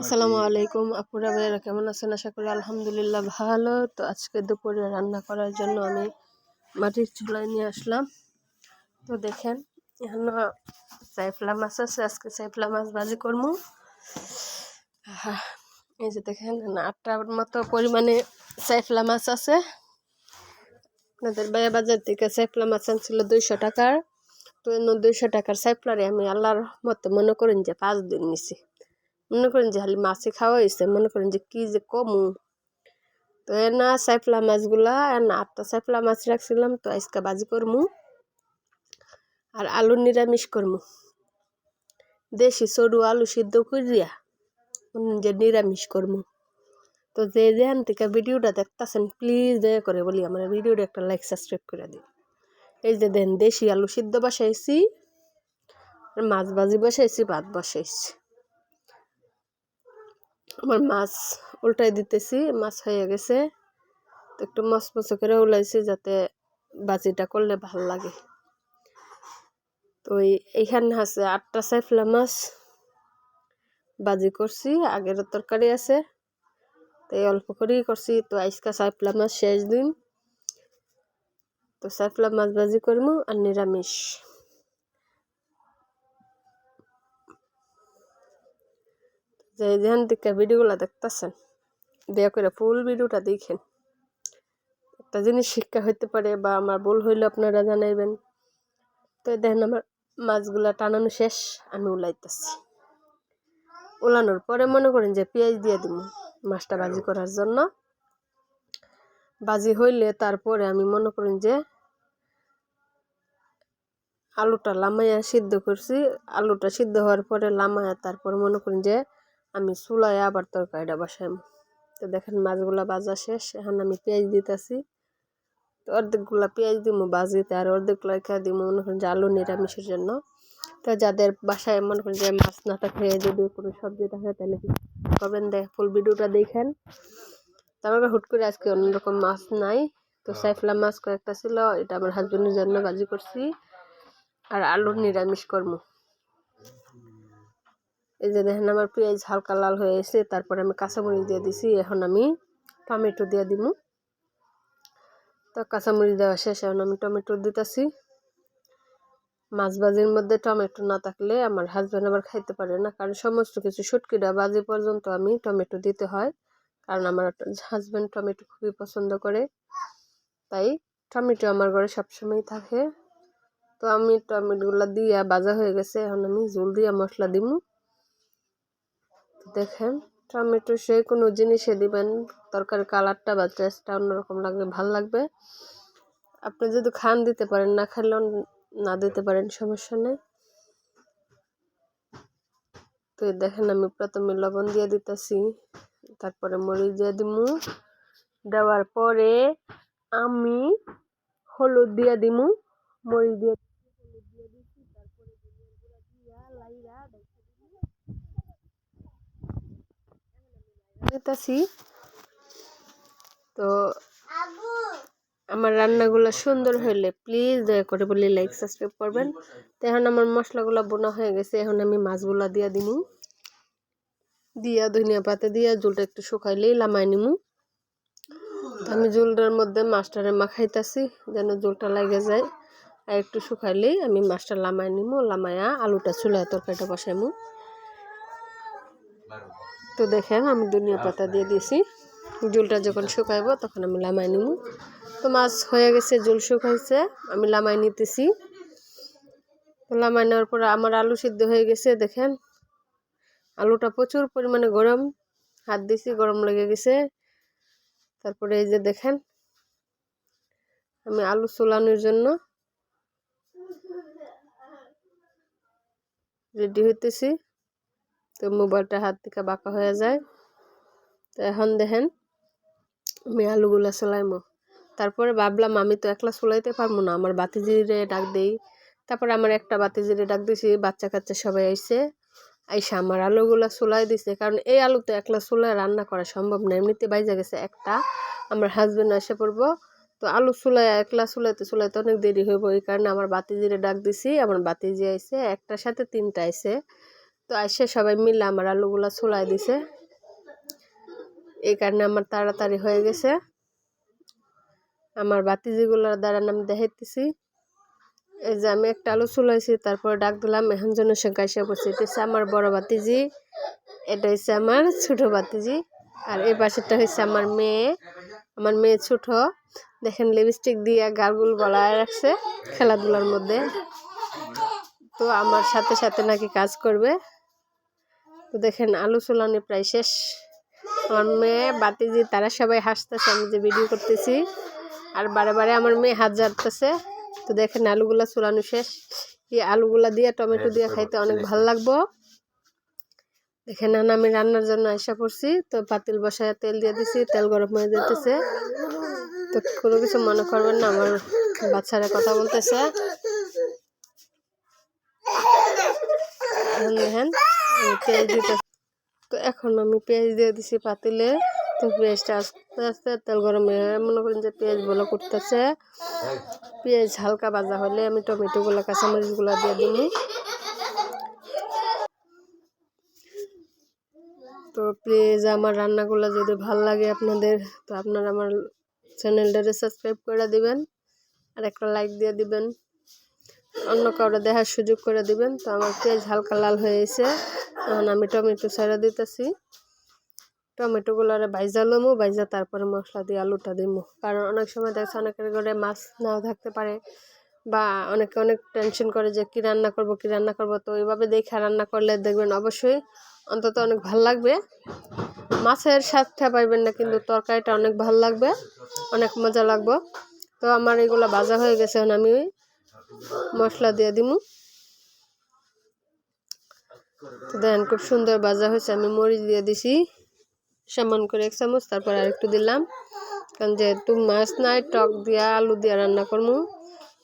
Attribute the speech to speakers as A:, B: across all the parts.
A: আসসালামু আলাইকুম। আপুরা, ভাইয়েরা কেমন আছেন? আশা করি আলহামদুলিল্লাহ ভালো। তো আজকে দুপুরে রান্না করার জন্য আমি মাটির চুলায় নিয়ে আসলাম। তো দেখেন, এখানে সাইফলা মাছ আছে। আজকে সাইফলা মাছ ভাজি করব। এই যে দেখেন আটটার মতো পরিমাণে সাইফলা মাছ আছে। আপনাদের বাইয়া বাজার থেকে সাইফলা মাছ আনছিল দুইশো টাকার। তো দুইশো টাকার সাইফলারে আমি আল্লাহর মতো মনে করেন যে পাঁচ দিন নিছি। মনে করেন যে খালি মাছে খাওয়া হয়েছে মনে করেন যে কী যে কমু। তো এর না সাইফলা মাছগুলা এর না আটটা সাইফলা মাছ রাখছিলাম, তো আজকে বাজি করমু আর আলু নিরামিষ করমু। দেশি সরু আলু সিদ্ধ করিয়া যে নিরামিষ করমু। তো যে যেখান থেকে ভিডিওটা দেখতেছেন প্লিজ দয়া করে বলি আমার ভিডিওটা একটা লাইক সাবস্ক্রাইব করে দিন। এই যে দেন, দেশি আলু সিদ্ধ বসাইছি মাছ ভাজি বসাইছি, ভাত বসাইছি। আমার মাছ উল্টাই দিতেছি, মাছ হয়ে গেছে। তো একটু মচমচে করে উলাইছি যাতে বাজিটা করলে ভালো লাগে। তো এইখানে আছে আটটা সাইফলা মাছ। বাজি করছি আগের তরকারি আছে। তো এই অল্প করেই করছি, তো আইসকা সাইফলা মাছ শেষ দিন। তো সাইফলা মাছ বাজি করব আর নিরামিষ। যে যেখান থেকে ভিডিওগুলো দেখতেছেন, দয়া করে ফুল ভিডিওটা দেখেন। একটা জিনিস শিক্ষা হইতে পারে বা আমার ভুল হইলে আপনারা জানাইবেন। তো দেখেন আমার মাছগুলা টানানো শেষ, আমি উলাইতেছি। উলানোর পরে মনে করেন যে পেঁয়াজ দিয়ে দিব মাছটা বাজি করার জন্য। বাজি হইলে তারপরে আমি মনে করেন যে আলুটা লামাইয়া সিদ্ধ করছি। আলুটা সিদ্ধ হওয়ার পরে লামাইয়া তারপর মনে করেন যে আমি চুলায় আবার তরকারিটা বসাই তো দেখেন মাছগুলা বাজা শেষ, এখন আমি পেঁয়াজ দিতেছি। তো অর্ধেকগুলা পেঁয়াজ দিব বাজিতে আর অর্ধেকগুলো রেখে দিব মনে করেন যে আলু নিরামিষের জন্য। তো যাদের বাসায় মনে করেন যে মাছ না থাকে যদি কোনো সবজি থাকে তাহলে করবেন? দেখ ফুল ভিডিওটা দেখেন। তারপরে হুট করে আজকে অন্যরকম মাছ নাই। তো সাইফলা মাছ কয়েকটা ছিল, এটা আমার হাজবেন্ডের জন্য বাজি করছি। আর আলুর নিরামিষ কর্ম। এই যে দেখেন আমার পেঁয়াজ হালকা লাল হয়ে এসে তারপরে আমি কাঁচামরিচ দিয়ে দিছি, এখন আমি টমেটো দিয়ে দিব। তো কাঁচামরিচ দেওয়া শেষ, এখন আমি টমেটো দিতেছি। মাছ ভাজির মধ্যে টমেটো না থাকলে আমার হাজব্যান্ড আবার খাইতে পারে না, কারণ সমস্ত কিছু সুটকিটা বাজি পর্যন্ত আমি টমেটো দিতে হয়, কারণ আমার হাজব্যান্ড টমেটো খুবই পছন্দ করে, তাই টমেটো আমার ঘরে সবসময় থাকে। তো আমি টমেটোগুলো দিয়া বাজা হয়ে গেছে, এখন আমি জল দিয়া মশলা দিব দেখেন, টমেটো সে কোনো জিনিসে দিবেন তরকারি কালারটা বা টেস্টটা অন্যরকম লাগবে, ভালো লাগবে। আপনি যদি খান, দিতে পারেন, না খাইলেও না দিতে পারেন, সমস্যা নেই। তো দেখেন, আমি প্রথমে লবণ দিয়ে দিতেছি, তারপরে মরিচ দিয়ে দিমু। দেওয়ার পরে আমি হলুদ দিয়ে দিমু, মরিচ দিয়ে হলুদ দিয়ে দিচ্ছি তারপরে দিয়া লাইরা দিতেছি তো আমার রান্নাগুলো সুন্দর হইলে প্লিজ দয়া করে বলি লাইক সাবস্ক্রাইব করবেন। তো এখন আমার মশলাগুলো বোনা হয়ে গেছে, এখন আমি মাছগুলা দিয়া দিমু। দিয়া ধনিয়া পাতা দিয়া জলটা একটু শুকাইলেই লামাই নিমু। আমি জলটার মধ্যে মাছটারে মাখাইতাছি, যেন জলটা লাগে যায়। আর একটু শুকাইলেই আমি মাছটা লামাই নিমু, লামাইয়া আলুটা চুলায় তরকারিটা বসাইমু। তো দেখেন, আমি দুনিয়া পাতা দিয়ে দিয়েছি। জুলটা যখন শুকাইব, তখন আমি লামাই নিব তো মাছ হয়ে গেছে, জুল শুকাইছে, আমি লামাই নিতেছি। লামাই নেওয়ার পরে আমার আলু সিদ্ধ হয়ে গেছে, দেখেন। আলুটা প্রচুর পরিমাণে গরম, হাত দিছি, গরম লেগে গেছে। তারপরে এই যে দেখেন, আমি আলু চোলানোর জন্য রেডি হইতেছি। তো মোবাইলটা হাত থেকে বাঁকা হয়ে যায়। তো এখন দেখেন, আমি আলুগুলা চলাইমো তারপরে ভাবলাম, আমি তো একলা চলাইতে পারব না, আমার বাতিজিরে ডাক দেই। তারপরে আমার একটা বাতিজিরে ডাক দিছি, বাচ্চা কাচ্চা সবাই আইসে আইসা আমার আলুগুলা চুলাই দিছে, কারণ এই আলু তো একলা চুলায় রান্না করা সম্ভব না, এমনিতে বাইজা গেছে একটা, আমার হাজব্যান্ড এসে পড়ব। তো আলু চুলাই একলা চুলাইতে চুলাইতে অনেক দেরি হইব, এই কারণে আমার বাতিজিরে ডাক দিছি, আমার বাতিজি আইসে একটার সাথে তিনটা আইসে তো আসে সবাই মিলে আমার আলুগুলা ছোলাই দিছে। এই কারণে আমার তাড়াতাড়ি হয়ে গেছে। আমার বাতিজিগুলোর দ্বারা আমি দেখাইতেছি। এই যে আমি একটা আলু চুলাইছি তারপর ডাক দিলাম, এখন জন্য সে গাইসা পড়ছি এটা হচ্ছে আমার বড় বাতিজি এটা হচ্ছে আমার ছোট বাতিজি আর এই পাশেরটা হচ্ছে আমার মেয়ে। আমার মেয়ে ছোট, দেখেন লিপস্টিক দিয়ে গালগুল বলায় রাখছে খেলাধুলার মধ্যে। তো আমার সাথে সাথে নাকি কাজ করবে। তো দেখেন আলু চুলানি প্রায় শেষ। আমার মেয়ে বাতিজি তারা সবাই হাসতেছে আমি যে ভিডিও করতেছি। আর বারে বারে আমার মেয়ে হাত ঝাড়তেছে। তো দেখেন আলুগুলা চুলানো শেষ। এই আলুগুলা দিয়ে টমেটো দিয়ে খাইতে অনেক ভালো লাগবো। দেখেন এখন আমি রান্নার জন্য আশা করছি তো পাতিল বসায় তেল দিয়ে দিছি তেল গরম হয়ে যেতেছে তো কোনো কিছু মনে করবেন না আমার বাচ্চারা কথা বলতেছে। দেখেন পেঁয়াজ দিতে। তো এখন আমি পেঁয়াজ দিয়ে দিছি পাতিলে। তো পেঁয়াজটা আস্তে আস্তে তেল গরম হয়ে মনে করেন যে পেঁয়াজ বলো করতেছে। পেঁয়াজ হালকা ভাজা হলে আমি টমেটোগুলো, কাঁচামরিচগুলো দিয়ে দিই। তো প্লিজ আমার রান্নাগুলো যদি ভালো লাগে আপনাদের, তো আপনারা আমার চ্যানেলটারে সাবস্ক্রাইব করে দিবেন আর একটা লাইক দিয়ে দিবেন। অন্য কাউরে দেখার সুযোগ করে দিবেন। তো আমার পেঁয়াজ হালকা লাল হয়েছে এখন আমি টমেটো ছেড়ে দিতেছি। টমেটোগুলোরে বাইজা লমু বাইজা তারপরে মশলা দিয়ে আলুটা দিমু। কারণ অনেক সময় দেখছে অনেকের ঘরে মাছ নাও থাকতে পারে বা অনেকে অনেক টেনশন করে যে কী রান্না করব, কী রান্না করব। তো ওইভাবে দেখে রান্না করলে দেখবেন অবশ্যই অন্তত অনেক ভালো লাগবে। মাছের স্বাদটা পাইবেন না, কিন্তু তরকারিটা অনেক ভালো লাগবে, অনেক মজা লাগবে। তো আমার এগুলো ভাজা হয়ে গেছে, এখন আমি মশলা দিয়ে দিমু। তো দেখেন, খুব সুন্দর ভাজা হয়েছে। আমি মরিচ দিয়ে দিছি সামান করে এক চামচ, তারপর আর একটু দিলাম। কারণ যেহেতু মাছ নাই, টক দিয়া আলু দিয়া রান্না করব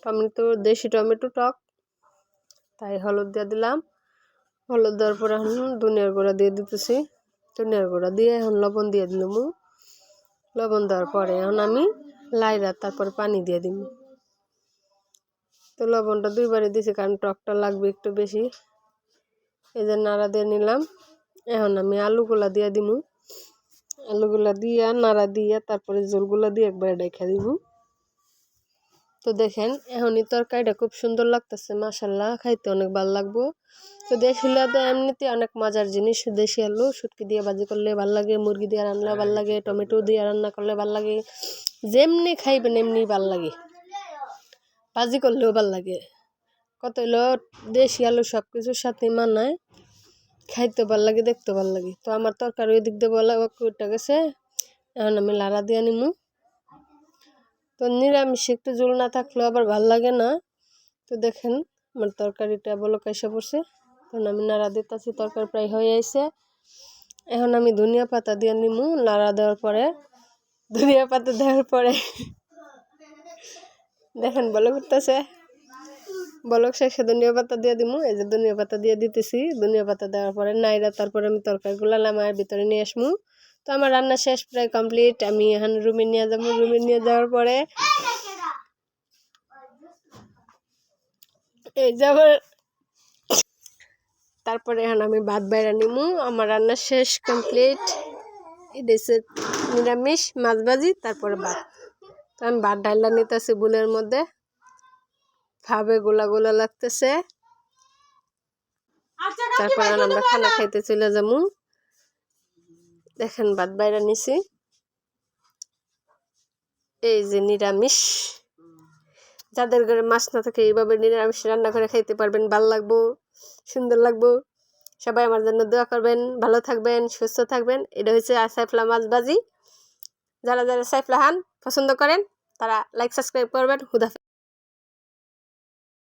A: টমেটো, দেশি টমেটো টক। তাই হলুদ দিয়ে দিলাম। হলুদ দেওয়ার পর এখন ধনিয়ার গুঁড়া দিয়ে দিতেছি। ধনিয়ার গুঁড়া দিয়ে এখন লবণ দিয়ে দিলাম লবণ দেওয়ার পরে এখন আমি লাইরা তারপর পানি দিয়ে দিব তো লবণটা দুইবারে দিছি, কারণ টকটা লাগবে একটু বেশি। এই যে নাড়া দিয়ে নিলাম। এখন আমি আলুগুলা দিয়ে দিব আলুগুলা দিয়া, নাড়া দিয়ে, তারপরে জলগুলা দিয়ে একবার রেখে দিব। তো দেখেন, এখনই তরকারিটা খুব সুন্দর লাগতেছে মাসাল্লাহ খাইতে অনেক ভালো লাগবো। তো দেশি তো এমনিতে অনেক মজার জিনিস, দেশি আলু, শুটকি দিয়ে ভাজি করলে ভালো লাগে, মুরগি দিয়ে রান্না ভালো লাগে, টমেটো দিয়ে রান্না করলে ভালো লাগে, যেমনি খাইবেন এমনি ভালো লাগে। ভাজি করলেও ভালো লাগে। কত হলো দেশি আলু সব কিছুর সাথে মানায়। খাইতে ভালো লাগে দেখতে ভালো লাগে তো আমার তরকারি ওই দিক দিয়ে বলা উঠে গেছে, এখন আমি লাড়া দিয়ে নিমু। তো নিরামিষ একটু জল না থাকলেও আবার ভালো লাগে না। তো দেখেন আমার তরকারিটা বলো কাইসা পড়ছে। তখন আমি নাড়া দিতেছি, তরকারি প্রায় হয়ে আইছে। এখন আমি ধনিয়া পাতা দিয়ে নিমু, নাড়া দেওয়ার পরে, ধনিয়া পাতা দেওয়ার পরে। দেখেন বলো করতেছে বলক শেষে ধনিয়া পাতা দিয়ে দিমু। এই যে ধনিয়া পাতা দিয়ে দিতেছি। ধনিয়া পাতা দেওয়ার পরে নাইরা তারপরে আমি তরকারিগুলো নামার ভিতরে নিয়ে আসমু। তো আমার রান্না শেষ প্রায় কমপ্লিট। আমি এখন রুমে নিয়ে যাব। রুমে নিয়ে যাওয়ার পরে এই যে আমার তারপরে এখন আমি ভাত বাইরা নিমু। আমার রান্না শেষ কমপ্লিট। এটা নিরামিষ, মাছ ভাজি, তারপরে ভাত। তো আমি ভাত ডাইলা নিতেছি বুলের মধ্যে। ভাবে গোলা গোলা লাগতেছে। তারপরে আমরা খানা খাইতে চলে যাব দেখেন ভাত বাইরা নিছি। এই যে নিরামিষ। যাদের ঘরে মাছ না থাকে এইভাবে নিরামিষ রান্না করে খাইতে পারবেন ভালো লাগবো সুন্দর লাগবো। সবাই আমার জন্য দোয়া করবেন ভালো থাকবেন সুস্থ থাকবেন। এটা হচ্ছে সাইফলা মাছ ভাজি যারা যারা সাইফলা হান পছন্দ করেন তারা লাইক সাবস্ক্রাইব করবেন। হুদা